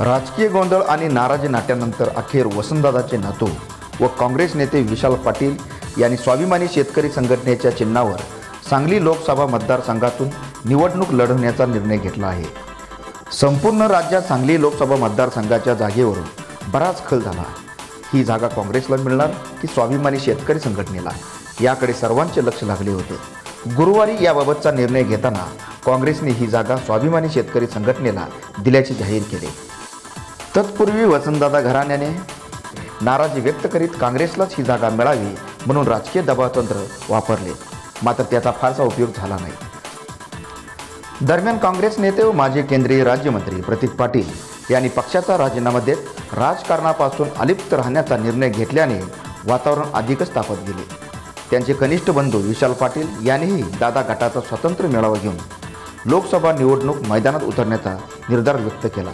राजकीय गोंधळ आणि नाराजी नाट्यानंतर अखेर वसंतदादाचे नातू व काँग्रेस नेते विशाल पाटील यांनी स्वाभिमानी शेतकरी संघटनेच्या चिन्हावर सांगली लोकसभा मतदारसंघातून निवडणूक लढवण्याचा निर्णय घेतला आहे. संपूर्ण राज्यात सांगली लोकसभा मतदारसंघाच्या जागेवरून बराच खल झाला. ही जागा काँग्रेसला मिळणार की स्वाभिमानी शेतकरी संघटनेला? याकडे सर्वांचे लक्ष लागले होते. गुरुवारी याबाबतचा निर्णय घेताना काँग्रेसने ही जागा स्वाभिमानी शेतकरी संघटनेला दिल्याचे जाहीर केले. तत्पूर्वी वसंतदादा घराण्याने नाराजी व्यक्त करीत काँग्रेसलाच ही जागा मिळावी म्हणून राजकीय दबावतंत्र वापरले. मात्र त्याचा फारसा उपयोग झाला नाही. दरम्यान काँग्रेस नेते व माजी केंद्रीय राज्यमंत्री प्रतीक पाटील यांनी पक्षाचा राजीनामा देत राजकारणापासून अलिप्त राहण्याचा निर्णय घेतल्याने वातावरण अधिकच तापत गेले. त्यांचे कनिष्ठ बंधू विशाल पाटील यांनीही दादा गटाचा स्वतंत्र मेळावा घेऊन लोकसभा निवडणूक मैदानात उतरण्याचा निर्धार व्यक्त केला.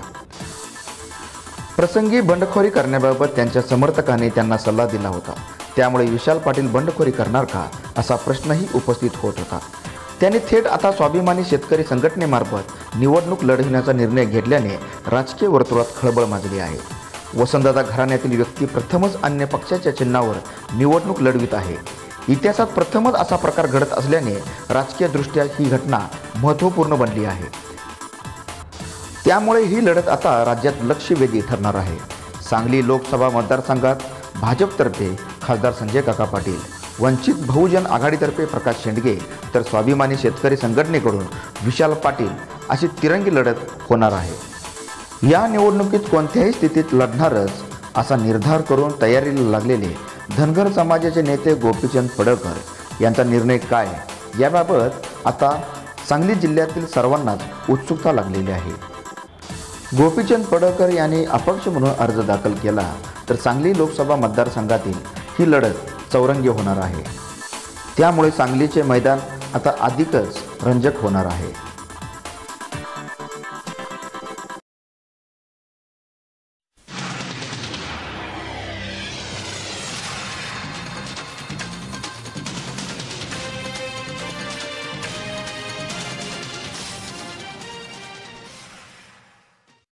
प्रसंगी बंडखोरी करण्याबाबत त्यांच्या समर्थकांनी त्यांना सल्ला दिला होता. त्यामुळे विशाल पाटील बंडखोरी करणार का असा प्रश्नही उपस्थित होत होता. त्यांनी थेट आता स्वाभिमानी शेतकरी संघटनेमार्फत निवडणूक लढविण्याचा निर्णय घेतल्याने राजकीय वर्तुळात खळबळ माजली आहे. वसंतदादा घराण्यातील व्यक्ती प्रथमच अन्य पक्षाच्या चिन्हावर निवडणूक लढवित आहे. इतिहासात प्रथमच असा प्रकार घडत असल्याने राजकीयदृष्ट्या ही घटना महत्त्वपूर्ण बनली आहे. त्यामुळे ही लढत आता राज्यात लक्षवेधी ठरणार आहे. सांगली लोकसभा मतदारसंघात भाजपतर्फे खासदार संजय काका पाटील वंचित बहुजन आघाडीतर्फे प्रकाश शेंडगे तर स्वाभिमानी शेतकरी संघटनेकडून विशाल पाटील अशी तिरंगी लढत होणार आहे. या निवडणुकीत कोणत्याही स्थितीत लढणारच असा निर्धार करून तयारीला लागलेले धनगर समाजाचे नेते गोपीचंद पडळकर यांचा निर्णय काय? याबाबत आता सांगली जिल्ह्यातील सर्वांनाच उत्सुकता लागलेली आहे. गोपीचंद पडळकर यांनी अपक्ष म्हणून अर्ज दाखल केला. तर सांगली लोकसभा मतदारसंघातील ही लढत चौरंगी होणार आहे. त्यामुळे सांगलीचे मैदान आता अधिकच रंजक होणार आहे.